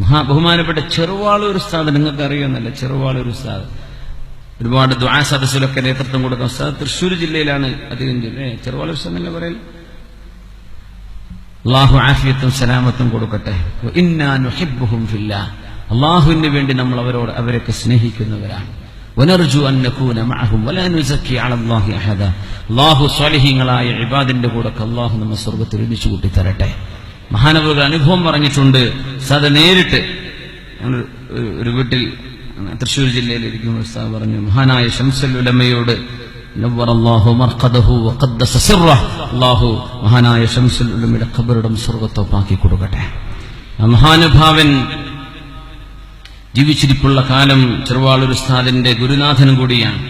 മഹാ ബഹുമാനപ്പെട്ട ചെറുവാളൂർ ഉസ്താദ് നിങ്ങൾക്ക് അറിയുമെന്നല്ല ചെറുവാളൂർ ഉസ്താദ്. ഒരുപാട് ദ്വാ സദസ്സിലൊക്കെ നേതൃത്വം കൊടുക്കുന്ന ഉസ്താദ് തൃശ്ശൂർ ജില്ലയിലാണ് അധികം ജില്ല ചെറുവാളൂർ ഉസ്താദ് എന്നല്ലേ പറയൽ? അള്ളാഹു ആഫിയത്തും സലാമത്തും കൊടുക്കട്ടെ. അള്ളാഹുവിന് വേണ്ടി നമ്മൾ അവരോട് അവരൊക്കെ സ്നേഹിക്കുന്നവരാണ്. അല്ലാഹു സ്വാലിഹീങ്ങളായ ഇബാദിന്റെ കൂടെ അല്ലാഹു നമ്മെ സ്വർഗത്തിൽ ഒരുമിച്ച് കൂട്ടി തരട്ടെ മഹാനവറുകൾ അനുഭവം പറഞ്ഞിട്ടുണ്ട്. സാധ നേരിട്ട് ഒരു- വീട്ടിൽ തൃശൂർ ജില്ലയിൽ ഒരു ഉസ്താദ് പറഞ്ഞു മഹാനായ സിർറഹ് അല്ലാഹു മഹാനായ ഷംസുൽ ഉലമയുടെ ഖബറിടം സ്വർഗത്തോപ്പാക്കി കൊടുക്കട്ടെ. മഹാനുഭാവൻ ജീവിച്ചിരിപ്പുള്ള കാലം ചെറുവാളൂർ ഉസ്താദിന്റെ ഗുരുനാഥനും കൂടിയാണ്.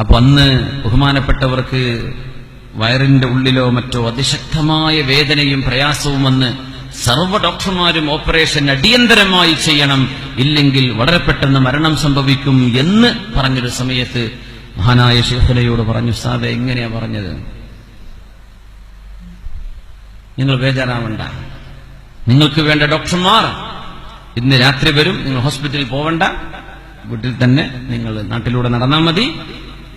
അപ്പൊ അന്ന് ബഹുമാനപ്പെട്ടവർക്ക് വയറിന്റെ ഉള്ളിലോ മറ്റോ അതിശക്തമായ വേദനയും പ്രയാസവും വന്ന് സർവ ഡോക്ടർമാരും ഓപ്പറേഷൻ അടിയന്തരമായി ചെയ്യണം. ഇല്ലെങ്കിൽ വളരെ പെട്ടെന്ന് മരണം സംഭവിക്കും എന്ന് പറഞ്ഞൊരു സമയത്ത് മഹാനായ ശേഖരയോട് പറഞ്ഞു സാദ എങ്ങനെയാ പറഞ്ഞത്? നിങ്ങൾ ബേജാറാവണ്ട. നിങ്ങൾക്ക് വേണ്ട ഡോക്ടർമാർ ഇന്ന് രാത്രി വരും. നിങ്ങൾ ഹോസ്പിറ്റലിൽ പോവണ്ട. വീട്ടിൽ തന്നെ നിങ്ങൾ നാട്ടിലൂടെ നടന്നാൽ മതി.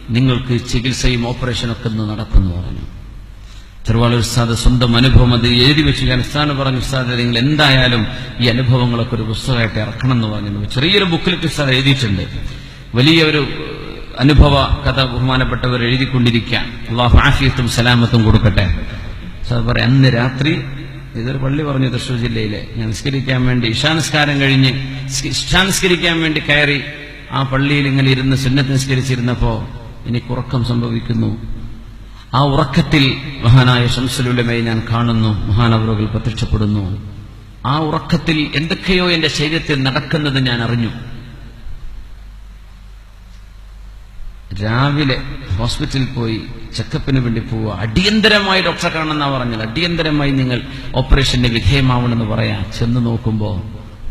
നിങ്ങൾക്ക് ചികിത്സയും ഓപ്പറേഷനും ഒക്കെ ഇന്ന് നടക്കുന്നു പറഞ്ഞു. ചെറുവാളൂർ ഉസ്താദ് സ്വന്തം അനുഭവം അത് എഴുതി വെച്ച്. ഞാൻ ഉസ്താദ് പറഞ്ഞു ഉസ്താദ് നിങ്ങൾ എന്തായാലും ഈ അനുഭവങ്ങളൊക്കെ ഒരു പുസ്തകമായിട്ട് ഇറക്കണം എന്ന് പറഞ്ഞു. ചെറിയൊരു ബുക്കിലേക്ക് ഉസ്താദ് എഴുതിയിട്ടുണ്ട്. വലിയ ഒരു അനുഭവ കഥ ബഹുമാനപ്പെട്ടവർ എഴുതിക്കൊണ്ടിരിക്കാൻ അള്ളാഹു ആഫിയത്തും സലാമത്തും കൊടുക്കട്ടെ. ഉസ്താദ് പറയാം അന്ന് രാത്രി ഇതൊരു പള്ളി പറഞ്ഞു തൃശ്ശൂർ ജില്ലയിലെ. ഞാൻ നിസ്കരിക്കാൻ വേണ്ടി ഇഷാനസ്കാരം കഴിഞ്ഞ് ഇഷാനസ്കരിക്കാൻ വേണ്ടി കയറി ആ പള്ളിയിൽ ഇങ്ങനെ ഇരുന്ന് സുന്നത്ത് നിസ്കരിച്ചിരുന്നപ്പോ എനിക്ക് ഉറക്കം സംഭവിക്കുന്നു. ആ ഉറക്കത്തിൽ മഹാനായ ശംസലുലമയെ ഞാൻ കാണുന്നു മഹാനവറുകൾ പ്രത്യക്ഷപ്പെടുന്നു. ആ ഉറക്കത്തിൽ എന്തൊക്കെയോ എന്റെ ശരീരത്തിൽ നടക്കുന്നത് ഞാൻ അറിഞ്ഞു. രാവിലെ ഹോസ്പിറ്റലിൽ പോയി ചെക്കപ്പിന് വേണ്ടി പോവുക. അടിയന്തരമായി ഡോക്ടറെ കാണണമെന്നാ പറഞ്ഞത്. അടിയന്തരമായി നിങ്ങൾ ഓപ്പറേഷന് വിധേയമാവണമെന്ന് പറയാ. ചെന്ന് നോക്കുമ്പോ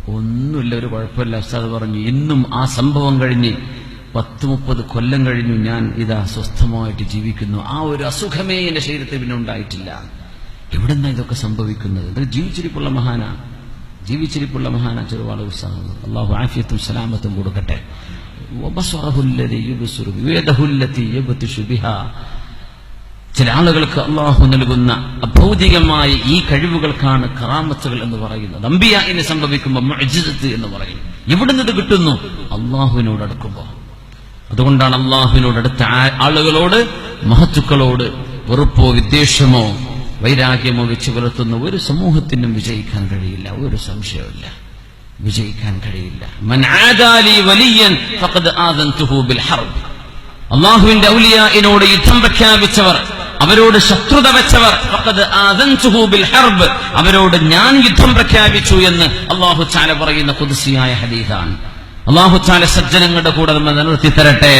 ഒന്നുമില്ല ഒരു കുഴപ്പമില്ല ഉസ്താദ് പറഞ്ഞു. ഇന്നും ആ സംഭവം കഴിഞ്ഞ് പത്ത് മുപ്പത് കൊല്ലം കഴിഞ്ഞു ഞാൻ ഇതാ സ്വസ്ഥമായിട്ട് ജീവിക്കുന്നു. ആ ഒരു അസുഖമേ എന്റെ ശരീരത്തിൽ പിന്നെ ഉണ്ടായിട്ടില്ല. എവിടെന്നാ ഇതൊക്കെ സംഭവിക്കുന്നത്? ജീവിച്ചിരിപ്പുള്ള മഹാന. ജീവിച്ചിരിപ്പുള്ള മഹാന ചെറുപാട് ഉത്സാഹം അള്ളാഹു ആഫിയത്തും സലാമത്തും കൊടുക്കട്ടെ. ചില ആളുകൾക്ക് അള്ളാഹു നൽകുന്ന അഭൗതികമായ ഈ കഴിവുകൾക്കാണ് കറാമത്തുകൾ എന്ന് പറയുന്നത്. അമ്പിയ എന്ന് സംഭവിക്കുമ്പോൾ എന്ന് പറയും. എവിടുന്ന് ഇത് കിട്ടുന്നു? അള്ളാഹുവിനോടടുക്കുമ്പോൾ അതുകൊണ്ടാണ് അള്ളാഹുവിനോട് അടുത്ത ആളുകളോട് മഹത്തുക്കളോട് വെറുപ്പോ വിദ്വേഷമോ വൈരാഗ്യമോ വെച്ച് പുലർത്തുന്ന ഒരു സമൂഹത്തിനും വിജയിക്കാൻ കഴിയില്ല. ഒരു സംശയമില്ല വിജയിക്കാൻ കഴിയില്ല. അള്ളാഹുവിന്റെ ഔലിയാനോട് യുദ്ധം പ്രഖ്യാപിച്ചവർ അവരോട് ശത്രുത വെച്ചവർ അവരോട് ഞാൻ യുദ്ധം പ്രഖ്യാപിച്ചു എന്ന് അള്ളാഹു ചാല പറയുന്ന കുതിസിയായ ഹദീസാണ്. അള്ളാഹു ചാല സജ്ജനങ്ങളുടെ കൂടെ നമ്മൾ നിലനിർത്തി തരട്ടെ